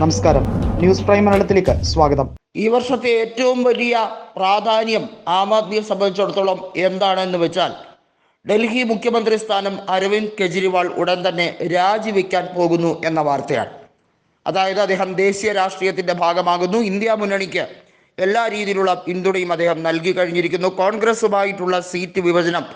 നമസ്കാരം. News prime മലയാളത്തിലേക്ക് സ്വാഗതം. ഈ വർഷത്തെ ഏറ്റവും വലിയ പ്രാധാന്യം ആം ആദ്മിയെ സംബന്ധിച്ചിടത്തോളം എന്താണെന്ന് വെച്ചാൽ ഡൽഹി മുഖ്യമന്ത്രി സ്ഥാനം അരവിന്ദ് കെജ്രിവാൾ ഉടൻ തന്നെ രാജിവെക്കാൻ പോകുന്നു എന്ന വാർത്തയാണ്. അതായത് അദ്ദേഹം ദേശീയ രാഷ്ട്രീയത്തിന്റെ ഭാഗമാകുന്നു. ഇന്ത്യ മുന്നണിക്ക് എല്ലാ രീതിയിലുള്ള പിന്തുണയും അദ്ദേഹം നൽകി കഴിഞ്ഞിരിക്കുന്നു. കോൺഗ്രസുമായിട്ടുള്ള സീറ്റ് വിഭജനം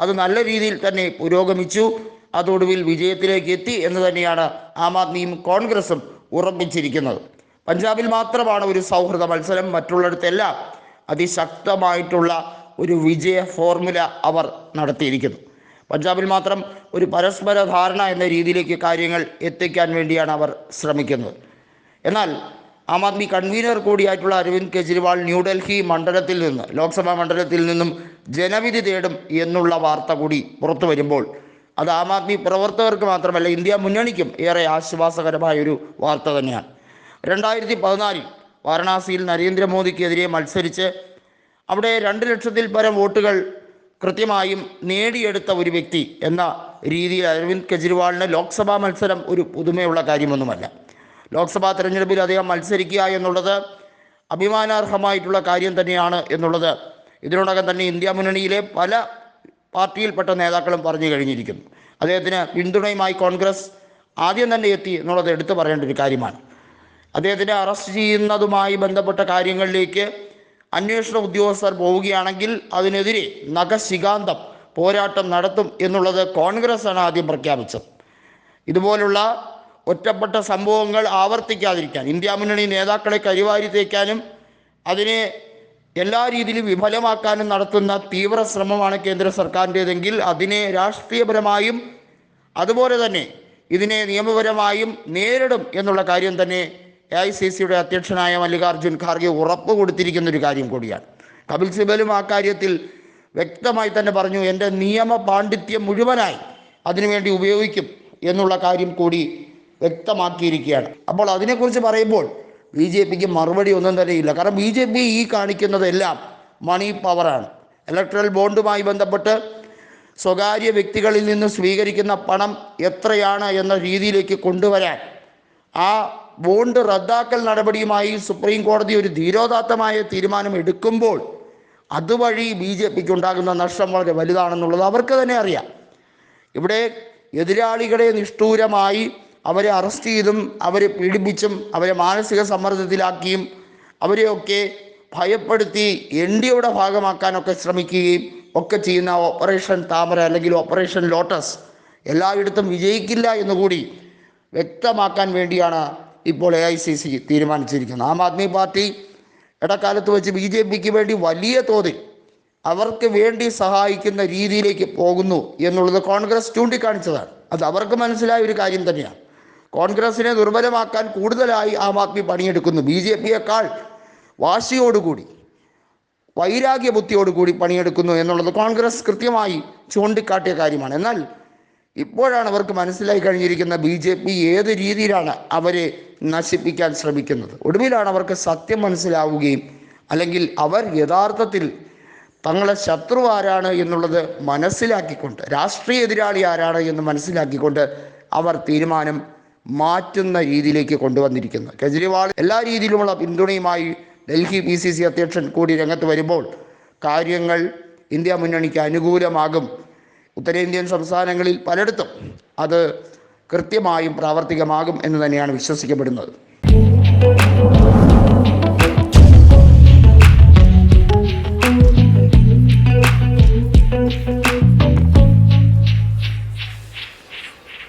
അത് നല്ല രീതിയിൽ തന്നെ പുരോഗമിച്ചു. അതോടുവിൽ വിജയത്തിലേക്ക് എത്തി എന്ന് തന്നെയാണ് ആം ആദ്മിയും കോൺഗ്രസും ഉറപ്പിച്ചിരിക്കുന്നത്. പഞ്ചാബിൽ മാത്രമാണ് ഒരു സൗഹൃദ മത്സരം മറ്റുള്ളിടത്തെല്ലാം അതിശക്തമായിട്ടുള്ള ഒരു വിജയ ഫോർമുല അവർ നടത്തിയിരിക്കുന്നു. പഞ്ചാബിൽ മാത്രം ഒരു പരസ്പര ധാരണ എന്ന രീതിയിലേക്ക് കാര്യങ്ങൾ എത്തിക്കാൻ വേണ്ടിയാണ് അവർ ശ്രമിക്കുന്നത്. എന്നാൽ ആം ആദ്മി കൺവീനർ കൂടിയായിട്ടുള്ള അരവിന്ദ് കെജ്രിവാൾ ന്യൂഡൽഹി മണ്ഡലത്തിൽ നിന്ന് ലോക്സഭാ മണ്ഡലത്തിൽ നിന്നും ജനവിധി തേടും എന്നുള്ള വാർത്ത കൂടി പുറത്തു വരുമ്പോൾ അത് ആം ആദ്മി പ്രവർത്തകർക്ക് മാത്രമല്ല ഇന്ത്യ മുന്നണിക്കും ഏറെ ആശ്വാസകരമായ ഒരു വാർത്ത തന്നെയാണ്. രണ്ടായിരത്തി പതിനാലിൽ വാരണാസിയിൽ നരേന്ദ്രമോദിക്കെതിരെ മത്സരിച്ച് അവിടെ രണ്ട് ലക്ഷത്തിൽ പരം വോട്ടുകൾ കൃത്യമായും നേടിയെടുത്ത ഒരു വ്യക്തി എന്ന രീതിയിൽ അരവിന്ദ് കെജ്രിവാളിന് ലോക്സഭാ മത്സരം ഒരു പുതുമയുള്ള കാര്യമൊന്നുമല്ല. ലോക്സഭാ തെരഞ്ഞെടുപ്പിൽ അദ്ദേഹം മത്സരിക്കുക എന്നുള്ളത് അഭിമാനാർഹമായിട്ടുള്ള കാര്യം തന്നെയാണ് എന്നുള്ളത്. ഇതിനോടകം തന്നെ ഇന്ത്യ മുന്നണിയിലെ പല പാർട്ടിയിൽപ്പെട്ട നേതാക്കളും പറഞ്ഞു കഴിഞ്ഞിരിക്കുന്നു. അദ്ദേഹത്തിന് പിന്തുണയുമായി കോൺഗ്രസ് ആദ്യം തന്നെ എത്തി എന്നുള്ളത് എടുത്തു പറയേണ്ട ഒരു കാര്യമാണ്. അദ്ദേഹത്തിനെ അറസ്റ്റ് ചെയ്യുന്നതുമായി ബന്ധപ്പെട്ട കാര്യങ്ങളിലേക്ക് അന്വേഷണ ഉദ്യോഗസ്ഥർ പോവുകയാണെങ്കിൽ അതിനെതിരെ നഖശികാന്തം പോരാട്ടം നടത്തും എന്നുള്ളത് കോൺഗ്രസ്സാണ് ആദ്യം പ്രഖ്യാപിച്ചത്. ഇതുപോലുള്ള ഒറ്റപ്പെട്ട സംഭവങ്ങൾ ആവർത്തിക്കാതിരിക്കാൻ ഇന്ത്യ മുന്നണി നേതാക്കളെ കരിവാരി തേക്കാനും അതിനെ എല്ലാ രീതിയിലും വിഫലമാക്കാനും നടത്തുന്ന തീവ്ര ശ്രമമാണ് കേന്ദ്ര സർക്കാരിന്റേതെങ്കിൽ അതിനെ രാഷ്ട്രീയപരമായും അതുപോലെ തന്നെ ഇതിനെ നിയമപരമായും നേരിടും എന്നുള്ള കാര്യം തന്നെ എ ഐ സി സിയുടെ അധ്യക്ഷനായ മല്ലികാർജുൻ ഖാർഗെ ഉറപ്പ് കൊടുത്തിരിക്കുന്ന ഒരു കാര്യം കൂടിയാണ്. കപിൽ സിബലും ആ കാര്യത്തിൽ വ്യക്തമായി തന്നെ പറഞ്ഞു എന്റെ നിയമ പാണ്ഡിത്യം മുഴുവനായി അതിനുവേണ്ടി ഉപയോഗിക്കും എന്നുള്ള കാര്യം കൂടി വ്യക്തമാക്കിയിരിക്കുകയാണ്. അപ്പോൾ അതിനെക്കുറിച്ച് പറയുമ്പോൾ ബി ജെ പിക്ക് മറുപടി ഒന്നും തന്നെ ഇല്ല കാരണം ബി ജെ പി ഈ കാണിക്കുന്നതെല്ലാം മണി പവറാണ് ഇലക്ട്രൽ ബോണ്ടുമായി ബന്ധപ്പെട്ട് സ്വകാര്യ വ്യക്തികളിൽ നിന്ന് സ്വീകരിക്കുന്ന പണം എത്രയാണ് എന്ന രീതിയിലേക്ക് കൊണ്ടുവരാൻ ആ ബോണ്ട് റദ്ദാക്കൽ നടപടിയുമായി സുപ്രീം കോടതി ഒരു ധീരോദാത്തമായ തീരുമാനം എടുക്കുമ്പോൾ അതുവഴി ബി ജെ പിക്ക് ഉണ്ടാകുന്ന നഷ്ടം വളരെ വലുതാണെന്നുള്ളത് അവർക്ക് തന്നെ അറിയാം. ഇവിടെ എതിരാളികളെ നിഷ്ഠൂരമായി അവരെ അറസ്റ്റ് ചെയ്തും അവരെ പീഡിപ്പിച്ചും അവരെ മാനസിക സമ്മർദ്ദത്തിലാക്കിയും അവരെയൊക്കെ ഭയപ്പെടുത്തി എൻ ഡി എയുടെ ഭാഗമാക്കാനൊക്കെ ശ്രമിക്കുകയും ഒക്കെ ചെയ്യുന്ന ഓപ്പറേഷൻ താമര അല്ലെങ്കിൽ ഓപ്പറേഷൻ ലോട്ടസ് എല്ലായിടത്തും വിജയിക്കില്ല എന്നുകൂടി വ്യക്തമാക്കാൻ വേണ്ടിയാണ് ഇപ്പോൾ എ ഐ സി സി തീരുമാനിച്ചിരിക്കുന്നത്. ആം ആദ്മി പാർട്ടി ഇടക്കാലത്ത് വെച്ച് ബി ജെ പിക്ക് വേണ്ടി വലിയ തോതിൽ അവർക്ക് വേണ്ടി സഹായിക്കുന്ന രീതിയിലേക്ക് പോകുന്നു എന്നുള്ളത് കോൺഗ്രസ് ചൂണ്ടിക്കാണിച്ചതാണ്. അത് അവർക്ക് മനസ്സിലായ ഒരു കാര്യം തന്നെയാണ്. കോൺഗ്രസിനെ ദുർബലമാക്കാൻ കൂടുതലായി ആം ആദ്മി പണിയെടുക്കുന്നു. ബി ജെ പിയേക്കാൾ വാശിയോടുകൂടി വൈരാഗ്യ ബുദ്ധിയോടുകൂടി പണിയെടുക്കുന്നു എന്നുള്ളത് കോൺഗ്രസ് കൃത്യമായി ചൂണ്ടിക്കാട്ടിയ കാര്യമാണ്. എന്നാൽ ഇപ്പോഴാണ് അവർക്ക് മനസ്സിലായി കഴിഞ്ഞിരിക്കുന്ന ബി ജെ പി ഏത് രീതിയിലാണ് അവരെ നശിപ്പിക്കാൻ ശ്രമിക്കുന്നത്. ഒടുവിലാണ് അവർക്ക് സത്യം മനസ്സിലാവുകയും അല്ലെങ്കിൽ അവർ യഥാർത്ഥത്തിൽ തങ്ങളെ ശത്രു ആരാണ് എന്നുള്ളത് മനസ്സിലാക്കിക്കൊണ്ട് രാഷ്ട്രീയ എതിരാളി ആരാണ് എന്ന് മനസ്സിലാക്കിക്കൊണ്ട് അവർ തീരുമാനം മാറ്റുന്ന രീതിയിലേക്ക് കൊണ്ടുവന്നിരിക്കുന്നത് കെജ്രിവാൾ എല്ലാ രീതിയിലുമുള്ള പിന്തുണയുമായി ഡൽഹി പി സി സി അധ്യക്ഷൻ കൂടി രംഗത്ത് വരുമ്പോൾ കാര്യങ്ങൾ ഇന്ത്യ മുന്നണിക്ക് അനുകൂലമാകും. ഉത്തരേന്ത്യൻ സംസ്ഥാനങ്ങളിൽ പലയിടത്തും അത് കൃത്യമായും പ്രാവർത്തികമാകും എന്ന് തന്നെയാണ് വിശ്വസിക്കപ്പെടുന്നത്.